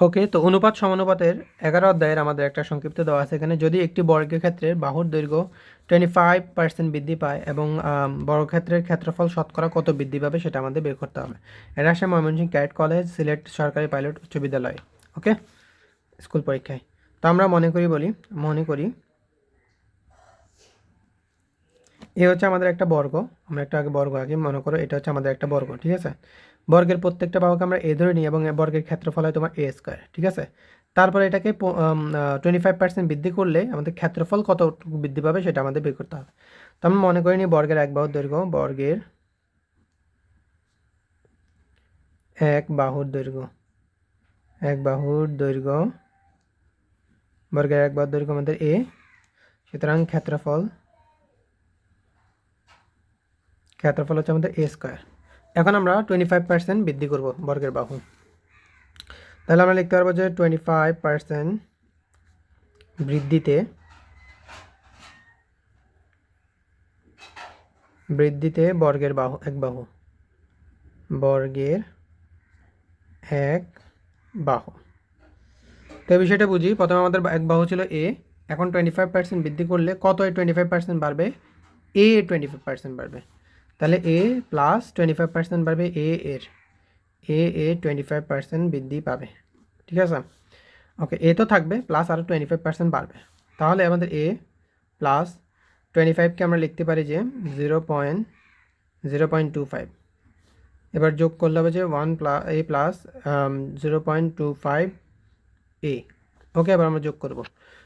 ওকে, তো অনুপাত সমানুপাতের এগারো অধ্যায়ের আমাদের একটা সংক্ষিপ্ত দেওয়া আছে এখানে। যদি একটি বর্গক্ষেত্রের বাহুর দৈর্ঘ্য টোয়েন্টি ফাইভ পার্সেন্ট বৃদ্ধি পায় এবং বর্গক্ষেত্রের ক্ষেত্রফল শতকরা কত বৃদ্ধি পাবে সেটা আমাদের বের করতে হবে। এটা আসে ময়মনসিংহ ক্যাট কলেজ, সিলেট সরকারি পাইলট উচ্চ বিদ্যালয়, ওকে? স্কুল পরীক্ষায়। তো আমরা মনে করি বলি, মনে করি এ হচ্ছে আমাদের একটা বর্গ। আমরা একটা আগে বর্গ আগে মনে করো এটা হচ্ছে আমাদের একটা বর্গ, ঠিক আছে? বর্গের প্রত্যেকটা বাহুকে আমরা এ ধরে নিই এবং বর্গের ক্ষেত্রফল হয় তোমার এ স্কোয়ার, ঠিক আছে? তারপরে এটাকে টোয়েন্টি ফাইভ পার্সেন্ট বৃদ্ধি করলে আমাদের ক্ষেত্রফল কতটুকু বৃদ্ধি পাবে সেটা আমাদের বের করতে হবে। তো আমরা মনে করি নিই বর্গের এক বাহুর দৈর্ঘ্য, বর্গের এক বাহুর দৈর্ঘ্য, এক বাহুর দৈর্ঘ্য, বর্গের এক বাহুর দৈর্ঘ্য আমাদের এ, সুতরাং ক্ষেত্রফল ক্ষেত্রফল হচ্ছে আমাদের এ স্কোয়ার এখন আমরা টোয়েন্টি ফাইভ পার্সেন্ট বৃদ্ধি করব বর্গের বাহু। তাহলে আমরা লিখতে পারব যে টোয়েন্টি ফাইভ পার্সেন্ট বৃদ্ধিতে বৃদ্ধিতে বর্গের বাহু, এক বাহু। বর্গের এক বাহু। তো এই বিষয়টা বুঝি, প্রথমে আমাদের এক বাহু ছিল এ এখন টোয়েন্টি ফাইভ পার্সেন্ট বৃদ্ধি করলে কত এ টোয়েন্টি ফাইভ পার্সেন্ট বাড়বে? এ টোয়েন্টি ফাইভ পার্সেন্ট বাড়বে। তাহলে A plus twenty five percent বাড়বে এ এর। A A twenty five percent বৃদ্ধি পাবে। ঠিক আছে? ওকে এ তো থাকবে প্লাস আরও টোয়েন্টি ফাইভ পার্সেন্ট বাড়বে। তাহলে আমাদের এ প্লাস টোয়েন্টি ফাইভকে আমরা লিখতে পারি যে zero point zero point two five এবার যোগ করলে হবে যে one plus A plus zero point two five A okay এবার আমরা যোগ করব।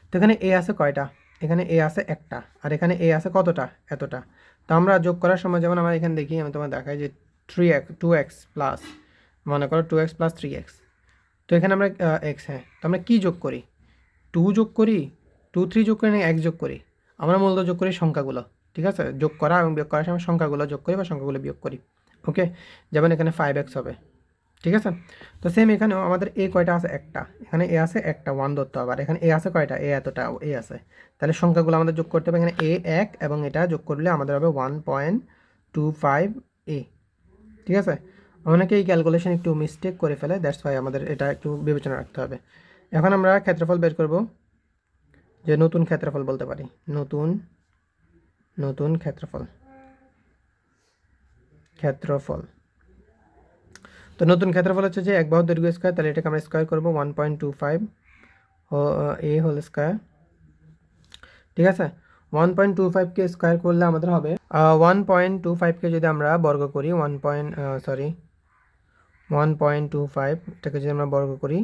তো এখানে এ আছে কয়টা? এখানে এ আছে একটা। আর এখানে এ আছে কতটা? এতটা। তো আমরা যোগ করার সময় যেমন আমরা এখানে দেখি, আমি তোমার দেখাই যে three x two x plus মনে করো two x plus three x তো এখানে আমরা এক্স হ্যাঁ তো আমরা কী যোগ করি? টু যোগ করি টু থ্রি যোগ করি না এক যোগ করি। আমরা মূলত যোগ করি সংখ্যাগুলো, ঠিক আছে? যোগ করা এবং বিয়োগ করার সময় সংখ্যাগুলো যোগ করি বা সংখ্যাগুলো বিয়োগ করি ওকে যেমন এখানে ফাইভ এক্স হবে। ঠিক আছে? তো সেম এখানেও আমাদের এ কয়টা আছে? একটা। এখানে এ আছে, একটা। ওয়ান ধরতে হবে। আর এখানে এ আছে কয়টা? এ এতটা এ আছে। তাহলে সংখ্যাগুলো আমাদের যোগ করতে হবে। এখানে এ এক এবং এটা যোগ করলে আমাদের হবে one point two five A ঠিক আছে? অনেকে এই ক্যালকুলেশন একটু মিস্টেক করে ফেলে। দ্যাটস ওয়াই আমাদের এটা একটু বিবেচনা রাখতে হবে। এখন আমরা ক্ষেত্রফল বের করব। যে নতুন ক্ষেত্রফল বলতে পারি। নতুন নতুন ক্ষেত্রফল। ক্ষেত্রফল। তো নতুন ক্ষেত্রফল হচ্ছে যে এক বাহু দৈর্ঘ্য স্কোয়ার তাহলে এটাকে আমরা স্কোয়ার করব one point two five A whole square ঠিক আছে? ওয়ান পয়েন্ট টু ফাইভকে স্কোয়ার করলে আমাদের হবে ওয়ান পয়েন্ট টু ফাইভকে যদি আমরা বর্গ করি one point sorry one point two five এটাকে যদি আমরা বর্গ করি,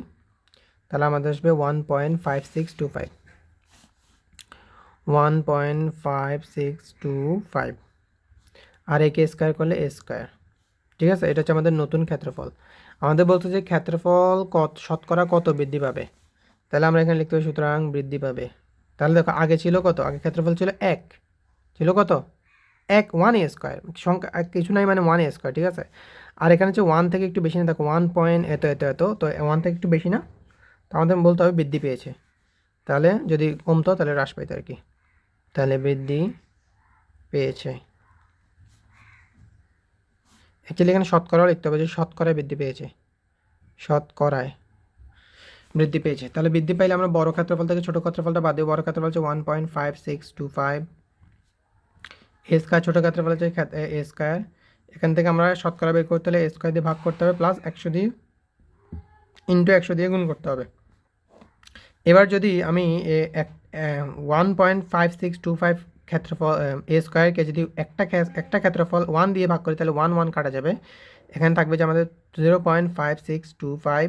তাহলে আমাদের আসবে one point five six two five one point five six two five আর একে স্কোয়ার করলে এ স্কোয়ার ঠিক আছে? এটা হচ্ছে আমাদের নতুন ক্ষেত্রফল। আমাদের বলতে যে ক্ষেত্রফল কত, শতকরা কত বৃদ্ধি পাবে? তাহলে আমরা এখানে লিখতে পারি সুতরাং বৃদ্ধি পাবে। তাহলে দেখো, আগে ছিল কত? আগে ক্ষেত্রফল ছিল এক। ছিল কত? এক ওয়ান এ স্কোয়ার সংখ্যা কিছু নাই মানে ওয়ান এ স্কোয়ার ঠিক আছে? আর এখানে হচ্ছে ওয়ান থেকে একটু বেশি না, দেখো ওয়ান পয়েন্ট এত এত এত, তো ওয়ান থেকে একটু বেশি না? তো আমাদের বলতে হবে বৃদ্ধি পেয়েছে। তাহলে যদি কমতো, তাহলে হ্রাস পাইতো আর কি। তাহলে বৃদ্ধি পেয়েছে। অ্যাকচুয়ালি এখানে শতকরাও লিখতে হবে যে শতকরায় বৃদ্ধি পেয়েছে। শতকরায় বৃদ্ধি পেয়েছে। তাহলে বৃদ্ধি পাইলে আমরা বড় ক্ষেত্রফল থেকে ছোটো ক্ষেত্রফলটা বাদ দিব বড় ক্ষেত্রফল হচ্ছে one point five six two five A square ছোটো ক্ষেত্রফল হচ্ছে এ স্কোয়ার এখান থেকে আমরা শতকরা বের করতে হলে এ স্কোয়ার দিয়ে ভাগ করতে হবে প্লাস একশো দিয়ে ইন্টু একশো দিয়ে গুণ করতে হবে। এবার যদি আমি one point five six two five ক্ষেত্রফল এ স্কোয়ারকে যদি একটা একটা ক্ষেত্রফল ওয়ান দিয়ে ভাগ করি, তাহলে ওয়ান ওয়ান কাটা যাবে। এখানে থাকবে যে আমাদের zero point five six two five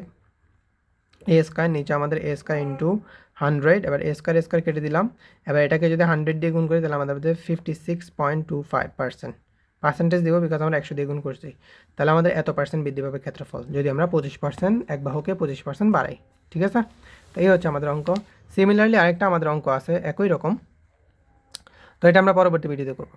A square নিচে আমাদের এ স্কোয়ার ইন্টু হান্ড্রেড এবার এ স্কোয়ার স্কোয়ার কেটে দিলাম। এবার এটাকে যদি হান্ড্রেড দিয়ে গুণ করি, তাহলে আমাদের fifty six point two five percent percentage দেবো বিকজ আমরা একশো দিয়ে গুণ করছি। তাহলে আমাদের এত পার্সেন্ট বৃদ্ধি পাবে ক্ষেত্রফল। যদি আমরা পঁচিশ পার্সেন্ট এক বাহুকে পঁচিশ পার্সেন্ট বাড়াই। ঠিক আছে? তো এই হচ্ছে আমাদের অঙ্ক। সিমিলারলি আরেকটা আমাদের অঙ্ক আছে, একই রকম। তো এটা আমরা পরবর্তী ভিডিওতে করব।